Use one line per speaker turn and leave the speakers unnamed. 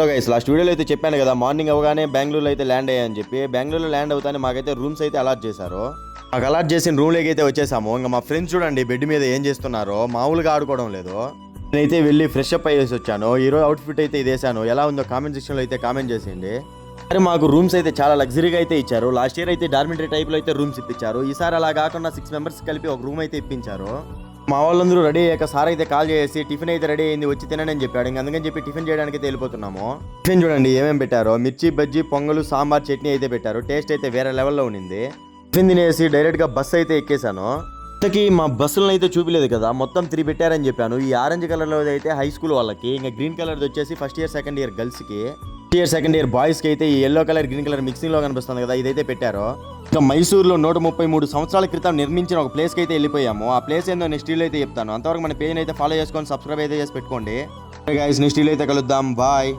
Hello guys last వీడియోలో అయితే చెప్పాను కదా మార్నింగ్ అవగానే బెంగళూరులో అయితే ల్యాండ్ అయ్యాయని చెప్పి. బెంగళూరులో ల్యాండ్ అవుతానే మాకైతే రూమ్స్ అయితే అలాట్ చేశారు. మాకు అలాట్ చేసిన రూమ్లోకి అయితే వచ్చేసాము. ఇంకా మా ఫ్రెండ్స్ చూడండి బెడ్ మీద ఏం చేస్తున్నారో. మామూలుగా ఆడుకోవడం లేదు. నేనైతే వెళ్ళి ఫ్రెష్ అప్ అయ్యేసి వచ్చాను. ఈరోజు అవుట్ఫిట్ అయితే ఇది ఎలా ఉందో కామెంట్ సెక్షన్లో అయితే కామెంట్ చేసేయండి. మరి మాకు రూమ్స్ అయితే చాలా లగ్జరీగా అయితే ఇచ్చారు. లాస్ట్ ఇయర్ అయితే డార్మెంటరీ టైప్లో అయితే రూమ్స్ ఇప్పించారు. ఈసారి అలా కాకుండా సిక్స్ మెంబర్స్ కలిపి ఒక రూమ్ అయితే ఇప్పించారు. మా వాళ్ళందరూ రెడీ అయ్యాక సార్ అయితే కాల్ చేసి టిఫిన్ అయితే రెడీ అయింది వచ్చి తినని అని చెప్పాడు. ఇంకా అందుకని చెప్పి టిఫిన్ చేయడానికి అయితే వెళ్ళిపోతున్నాము. టిఫిన్ చూడండి ఏమేమి పెట్టారో. మిర్చి బజ్జీ పొంగలు సాంబార్ చట్నీ అయితే పెట్టారు. టేస్ట్ అయితే వేరే లెవెల్లో ఉండింది టిఫిన్ తినేసి డైరెక్ట్గా బస్సు అయితే ఎక్కేసాను ఇంతకీ మా బస్సులను అయితే చూపిలేదు కదా మొత్తం త్రీ పెట్టారని చెప్పాను. ఈ ఆరెంజ్ కలర్లో అయితే హై స్కూల్ వాళ్ళకి ఇంకా గ్రీన్ కలర్ వచ్చేసి ఫస్ట్ ఇయర్ సెకండ్ ఇయర్ గర్ల్స్కి ఫస్ట్ ఇయర్ సెకండ్ ఇయర్ బాయ్స్కి అయితే ఈ ఎల్లో కలర్ గ్రీన్ కలర్ మిక్సింగ్లో కనిపిస్తుంది కదా ఇదైతే పెట్టారో. ఇంకా మైసూర్లో నూట ముప్పై మూడు సంవత్సరాల క్రితం నిర్మించిన ఒక ప్లేస్కి అయితే వెళ్ళిపోయాము. ఆ ప్లేస్ ఏందో నెక్స్ట్ వీడియో అయితే చెప్తాను. అంతవరకు మన పేజ్ అయితే ఫాలో చేసుకొని సబ్స్క్రైబ్ అయితే చేసి పెట్టుకోండి. నెక్స్ట్ వీడియో అయితే కలుద్దాం. బాయ్